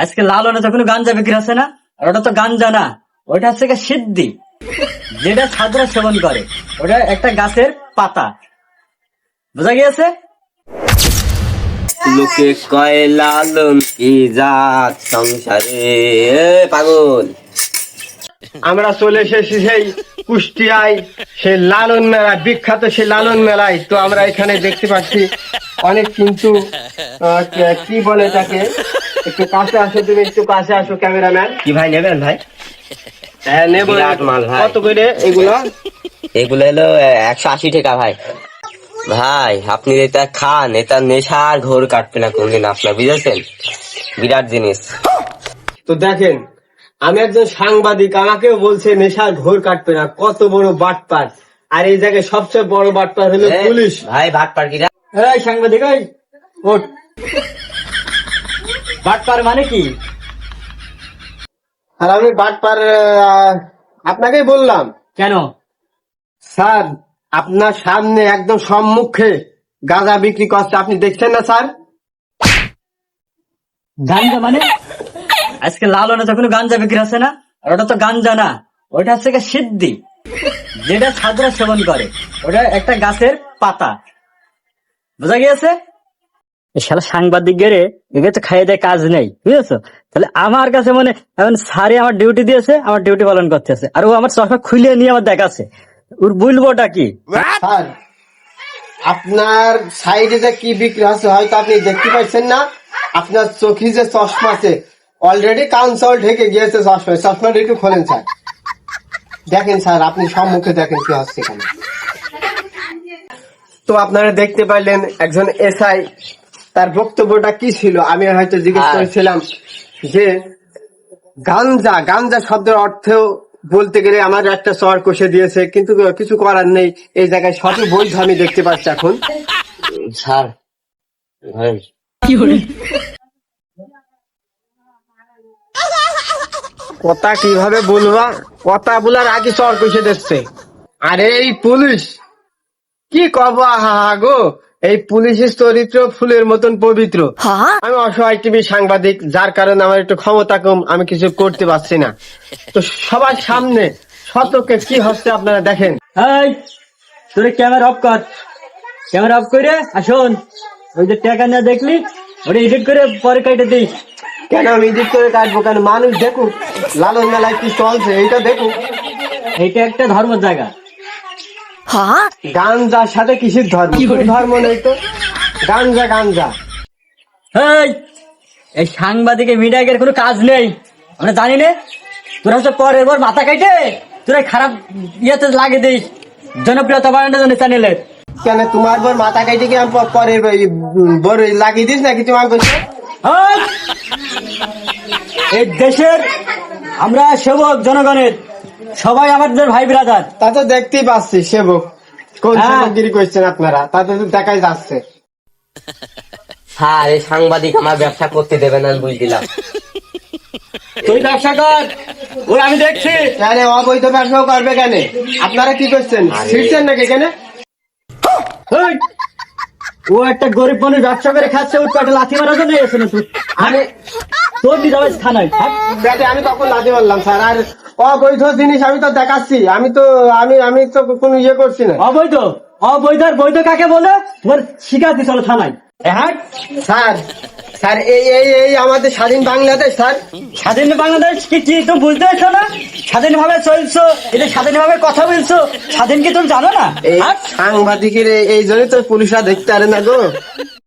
আজকে লালনে তো কোনো গাঞ্জা বিক্রি আছে না আর ওটা তো গাঞ্জা না ওটা হচ্ছে সিদ্ধি। যেটা ছাত্ররা সেবন করে ওটা একটা গাছের পাতা। বোঝা গিয়েছে? লোকে কয় লালন কি জাত সংসারে? পাগল। আমরা চলে এসেছি সেই কুষ্টিয়ায় সেই লালন মেলা বিখ্যাত সেই লালন মেলায়। তো আমরা এখানে দেখতে পাচ্ছি অনেক কিন্তু কি বলে তাকে একটু কাছে আসো তুমি একটু কাছে আসো ক্যামেরাম্যান। কি ভাই নেবেন ভাই? হ্যাঁ নেব। বিরাট মাল ভাই। কত করে এগুলো? এগুলো হলো একশো আশি টাকা ভাই। ভাই আপনি এটা খান এটা নেশার ঘোর কাটবে না কোনদিন আপনার বুঝেছেন? বিরাট জিনিস। তো দেখেন আমি একজন সাংবাদিক আমাকেও বলছে নেশার ঘোর কাটবে না কত বড় বাটপার। আর এই জায়গায় সবচেয়ে বড় বাটপার হলো পুলিশ। ভাই ভাট পার্কিরা এই সাংবাদিক ওই ওঠ। বাটপার মানে কি? আর আমি বাটপার আপনাকেই বললাম। কেন? স্যার আপনার সামনে একদম সম্মুখে গাঁজা বিক্রি করছে। আপনি দেখছেন না স্যার? গাঞ্জা মানে? আজকে লালনে তো কোনো গাঞ্জা বিক্রি আছে না আর ওটা তো গাঞ্জা না ওটা হচ্ছে সিদ্ধি। যেটা ছাত্ররা সেবন করে ওটা একটা গাছের পাতা। বোঝা গিয়েছে? শালা সাংবাদিক গেরে একে তো খাইয়ে দেয় কাজ নেই বুঝেছ? তাহলে আমার কাছে মানে এখন স্যারে আমার ডিউটি দিয়েছে আমার ডিউটি পালন করতেছে। আর ও আমার চশমা খুলে নিয়ে আমার দেখাচ্ছে। ওর বলবোটা কি? স্যার আপনার সাইডে যে কি বিক্রি হচ্ছে হয়তো আপনি দেখতে পাচ্ছেন না। আপনার চোখে যে চশমা আছে অলরেডি কাউন্সল ঢেকে গিয়েছে চশমা চশমাটা একটু খোলেন স্যার। দেখেন স্যার আপনি সম্মুখে দেখেন কি হচ্ছে এখানে। তো আপনারা দেখতে পাইলেন একজন এসআই তার বক্তব্যটা কি ছিল? আমি হয়তো জিজ্ঞেস। করেছিলাম যে গাঞ্জা গাঞ্জা শব্দের অর্থেও বলতে গেলে আমার একটা চর কষে দিয়েছে কিন্তু কিছু করার নেই। এই জায়গায় সঠিক বৈধ আমি দেখতে পাচ্ছি এখন। স্যার কথা কীভাবে বলবা? কথা বলার আগে চর কষে দিচ্ছে। আরে এই পুলিশ! কি কব? আহা গো! এই পুলিশের চরিত্র ফুলের মতন পবিত্র। আমি অসহায় টিভি সাংবাদিক যার কারণে আমার একটু ক্ষমতা কম আমি কিছু করতে পারছি না। তো সবার সামনে শতকে কি হচ্ছে আপনারা দেখেন। এই তোর ক্যামেরা অফ কর। ক্যামেরা অফ করে আসুন। ওই যে টাকা না দেখলি ওটা এডিট করে পরে কেটে দিই কেন আমি এডিট করে কাটবো কেন? মানুষ দেখুক লালন মেলায় কি চলছে এইটা দেখুক। এইটা একটা ধর্ম জায়গা। গাঞ্জার সাথে কিসের ধর্ম? কোনো ধর্ম নেই তো। গাঞ্জা গাঞ্জা। এই এই সাংবাদিকের মিডিয়াকের কোনো কাজ নেই। আমরা জানি না। তোরা হচ্ছে পরের বার মাথা কেটে তোরা খারাপ ইয়েতে লাগে দিস। জনপ্রিয়তা বাড়ানোর জন্য চ্যানেলের কেন তোমার বর মাথা কাইটে কি আমি প- পরে বড় লাগিয়ে দিস নাকি তোমার কাছে এই! এই দেশের আমরা সেবক জনগণের সবাই আমাদের ভাই ব্রাদার তা তো দেখতেই পাচ্ছি সেবক। কোন হ্যাঁ। সেবকগিরি করছেন আপনারা? তাতে তো দেখাই যাচ্ছে। স্যার এই সাংবাদিক আমার ব্যবসা করতে দেবে না আমি বুঝলাম তুই ব্যবসা কর ওর আমি দেখছি। কেন অবৈধ ব্যবসাও করবে কেন? আপনারা কি করছেন? ছিড়ছেন নাকি কেন! ও একটা গরিব মানুষ ব্যবসা করে খাচ্ছে ওর পেটে লাথি মারার জন্য এসে না তুই আমি তোর হবে থানায় হ্যাঁ? আমি তখন লাজে বললাম স্যার। আর অবৈধ জিনিস আমি তো দেখাচ্ছি। আমি তো আমি আমি তো কোনো ইয়ে করছি না। অবৈধ? অবৈধ বৈধ কাকে বলে? তোমার শিকাতি চলো থানায়। হ্যাঁ স্যার স্যার এই এই এই আমাদের স্বাধীন বাংলাদেশ স্যার। স্বাধীন বাংলাদেশ কি কি তুমি বুঝতে পারছ না? স্বাধীন ভাবে চলছো এটা স্বাধীন ভাবে কথা বলছো। স্বাধীন কি তুমি জানো না? এই হ্যাঁ? সাংবাদিকের এই- জন্যই তো পুলিশরা দেখতে পারে না গো।